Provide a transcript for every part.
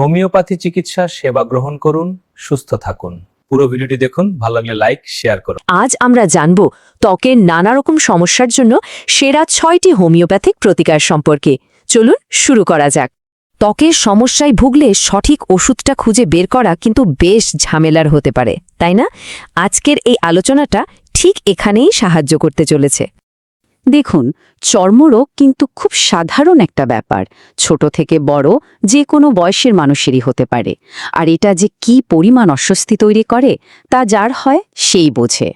Homeopathy চিকিৎসা, সেবা গ্রহণ করুন, সুস্থ থাকুন। পুরো ভিডিওটি দেখুন, ভালো লাগলে লাইক, শেয়ার করুন। আজ আমরা জানব ত্বকের নানা রকম সমস্যার জন্য সেরা ছয়টি হোমিওপ্যাথিক প্রতিকার সম্পর্কে। চলুন শুরু করা যাক। ত্বকের সমস্যায় ভুগলে সঠিক ওষুধটা খুঁজে বের করা কিন্তু বেশ ঝামেলার হতে পারে, তাই না? আজকের এই আলোচনাটা ঠিক এখানেই সাহায্য করতে চলেছে। দেখুন, চর্মরোগ কিন্তু খুব সাধারণ একটা ব্যাপার। ছোট থেকে বড় যে কোনো বয়সের মানুষেরই হতে পারে। আর এটা যে কি পরিমাণ অস্বস্তি তৈরি করে, তা যার হয় সেই বোঝে।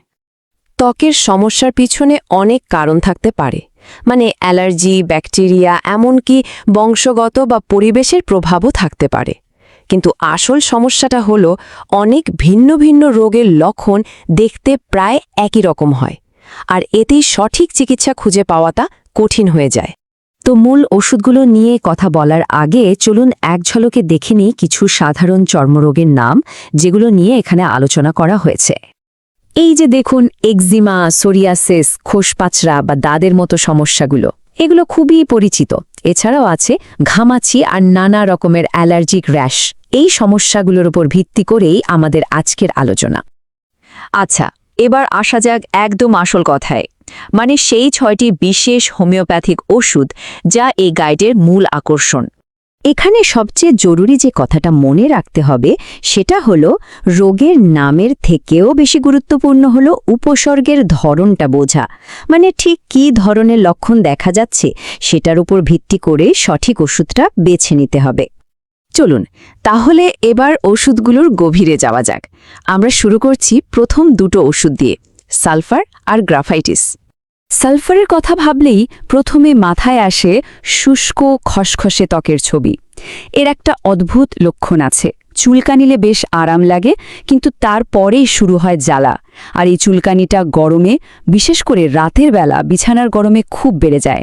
ত্বকের সমস্যার পিছনে অনেক কারণ থাকতে পারে। মানে অ্যালার্জি, ব্যাকটেরিয়া, এমনকি বংশগত বা পরিবেশের প্রভাবও থাকতে পারে। কিন্তু আসল সমস্যাটা হলো, অনেক ভিন্ন ভিন্ন রোগের লক্ষণ দেখতে প্রায় একই রকম হয়। আর এতেই সঠিক চিকিৎসা খুঁজে পাওয়াটা কঠিন হয়ে যায়। তো মূল ওষুধগুলো নিয়ে কথা বলার আগে চলুন এক ঝলকে দেখে নিই কিছু সাধারণ চর্মরোগের নাম, যেগুলো নিয়ে এখানে আলোচনা করা হয়েছে। এই যে দেখুন, এক্সিমা, সোরিয়াসিস খোসপাচড়া বা দাদের মতো সমস্যাগুলো, এগুলো খুবই পরিচিত। এছাড়াও আছে ঘামাচি আর নানা রকমের অ্যালার্জিক র্যাশ। এই সমস্যাগুলোর উপর ভিত্তি করেই আমাদের আজকের আলোচনা। আচ্ছা এবার আসা যাক একদম আসল কথায়। মানে সেই ছয়টি বিশেষ হোমিওপ্যাথিক ওষুধ যা এই গাইডের মূল আকর্ষণ। এখানে সবচেয়ে জরুরি যে কথাটা মনে রাখতে হবে, সেটা হলো রোগের নামের থেকেও বেশি গুরুত্বপূর্ণ হলো উপসর্গের ধরনটা বোঝা। মানে ঠিক কী ধরনের লক্ষণ দেখা যাচ্ছে, সেটার উপর ভিত্তি করে সঠিক ওষুধটা বেছে নিতে হবে। চলুন, তাহলে এবার ওষুধগুলোর গভীরে যাওয়া যাক। আমরা শুরু করছি প্রথম দুটো ওষুধ দিয়ে, সালফার আর গ্রাফাইটিস। সালফারের কথা ভাবলেই প্রথমে মাথায় আসে শুষ্ক, খসখসে ত্বকের ছবি। এর একটা অদ্ভুত লক্ষণ আছে। চুলকানিলে বেশ আরাম লাগে, কিন্তু তারপরেই শুরু হয় জ্বালা। আর এই চুলকানিটা গরমে, বিশেষ করে রাতের বেলা, বিছানার গরমে খুব বেড়ে যায়।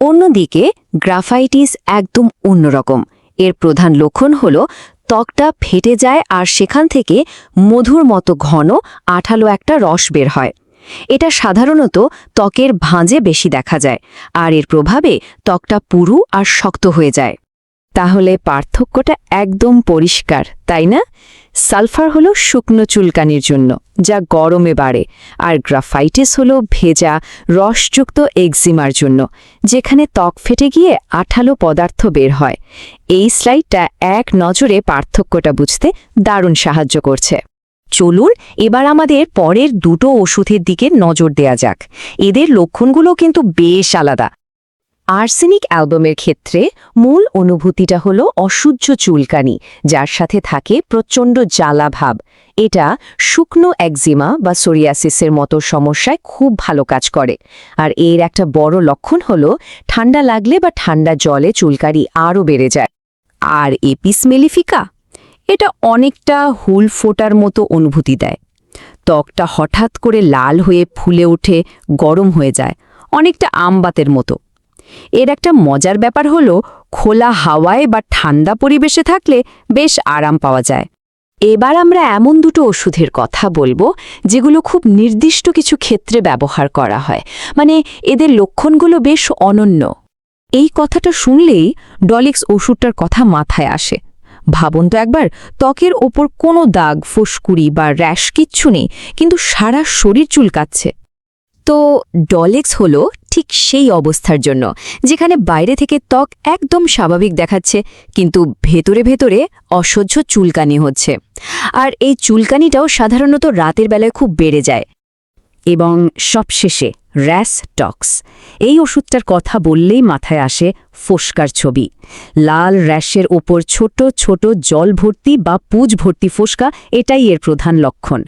অন্যদিকে গ্রাফাইটিস একদম অন্যরকম। এর প্রধান লক্ষণ হল, ত্বকটা ফেটে যায় আর সেখান থেকে মধুর মতো ঘন, আঠালো একটা রস বের হয়। এটা সাধারণত ত্বকের ভাঁজে বেশি দেখা যায়, আর এর প্রভাবে ত্বকটা পুরু আর শক্ত হয়ে যায়। তাহলে পার্থক্যটা একদম পরিষ্কার, তাই না? সালফার হলো শুকনো চুলকানির জন্য, যা গরমে বাড়ে, আর গ্রাফাইটিস হলো ভেজা, রসযুক্ত এক্সিমার জন্য, যেখানে ত্বক ফেটে গিয়ে আঠালো পদার্থ বের হয়। এই স্লাইডটা এক নজরে পার্থক্যটা বুঝতে দারুণ সাহায্য করছে। চলুন এবার আমাদের পরের দুটো ওষুধের দিকে নজর দেয়া যাক। এদের লক্ষণগুলো কিন্তু বেশ আলাদা। আর্সেনিক অ্যালবামের ক্ষেত্রে মূল অনুভূতিটা হলো অসহ্য চুলকানি, যার সাথে থাকে প্রচণ্ড জ্বালাভাব এটা শুকনো একজিমা বা সোরিয়াসিসের মতো সমস্যায় খুব ভালো কাজ করে। আর এর একটা বড় লক্ষণ হলো ঠান্ডা লাগলে বা ঠান্ডা জলে চুলকানি আরও বেড়ে যায়। আর এপিস মেলিফিকা? এটা অনেকটা হুল ফোটার মতো অনুভূতি দেয়। ত্বকটা হঠাৎ করে লাল হয়ে ফুলে ওঠে, গরম হয়ে যায়, অনেকটা আমবাতের মতো। এর একটা মজার ব্যাপার হলো, খোলা হাওয়ায় বা ঠান্ডা পরিবেশে থাকলে বেশ আরাম পাওয়া যায়। এবার আমরা এমন দুটো ওষুধের কথা বলব, যেগুলো খুব নির্দিষ্ট কিছু ক্ষেত্রে ব্যবহার করা হয়। মানে এদের লক্ষণগুলো বেশ অনন্য। এই কথাটা শুনলেই ডলিক্স ওষুধটার কথা মাথায় আসে। ভাবুন তো একবার, ত্বকের ওপর কোনো দাগ, ফুসকুড়ি বা র্যাশ কিচ্ছু নেই, কিন্তু সারা শরীর চুলকাচ্ছে। তো ডলেক্স হলো ঠিক সেই অবস্থার জন্য, যেখানে বাইরে থেকে ত্বক একদম স্বাভাবিক দেখাচ্ছে, কিন্তু ভেতরে ভেতরে অসহ্য চুলকানি হচ্ছে। আর এই চুলকানিটাও সাধারণত রাতের বেলায় খুব বেড়ে যায়। এবং সবশেষে র্যাস টক্স। এই ওষুধটার কথা বললেই মাথায় আসে ফোস্কার ছবি। লাল র্যাশের ওপর ছোট ছোট জল ভর্তি বা পুজ ভর্তি ফোস্কা এটাই এর প্রধান লক্ষণ।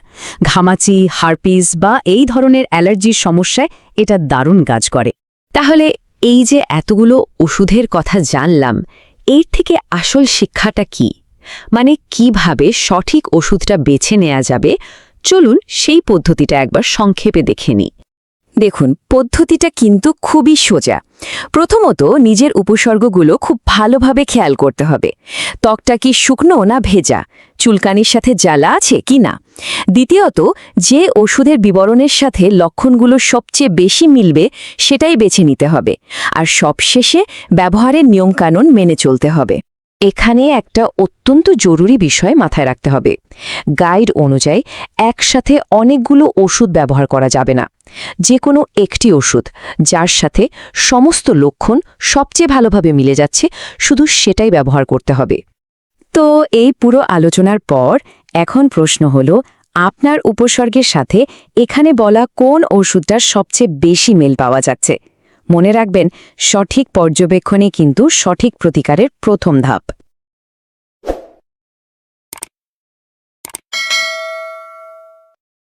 ঘামাচি, হারপিস বা এই ধরনের অ্যালার্জির সমস্যায় এটা দারুণ কাজ করে। তাহলে এই যে এতগুলো ওষুধের কথা জানলাম, এর থেকে আসল শিক্ষাটা কি? মানে কীভাবে সঠিক ওষুধটা বেছে নেওয়া যাবে চলুন সেই পদ্ধতিটা একবার সংক্ষেপে দেখে নিই। দেখুন, পদ্ধতিটা কিন্তু খুবই সোজা। প্রথমত নিজের উপসর্গগুলো খুব ভালোভাবে খেয়াল করতে হবে। ত্বকটা কি শুকনো না ভেজা? চুলকানির সাথে জ্বালা আছে কি না? দ্বিতীয়ত, যে ওষুধের বিবরণের সাথে লক্ষণগুলো সবচেয়ে বেশি মিলবে সেটাই বেছে নিতে হবে। আর সবশেষে ব্যবহারের নিয়মকানুন মেনে চলতে হবে। এখানে একটা অত্যন্ত জরুরি বিষয় মাথায় রাখতে হবে। গাইড অনুযায়ী একসাথে অনেকগুলো ওষুধ ব্যবহার করা যাবে না। যে কোনো একটি ওষুধ, যার সাথে সমস্ত লক্ষণ সবচেয়ে ভালোভাবে মিলে যাচ্ছে, শুধু সেটাই ব্যবহার করতে হবে। তো এই পুরো আলোচনার পর এখন প্রশ্ন হল, আপনার উপসর্গের সাথে এখানে বলা কোন ওষুধটার সবচেয়ে বেশি মেল পাওয়া যাচ্ছে? মনে রাখবেন সঠিক পর্যবেক্ষণে কিন্তু সঠিক প্রতিকারের প্রথম ধাপ।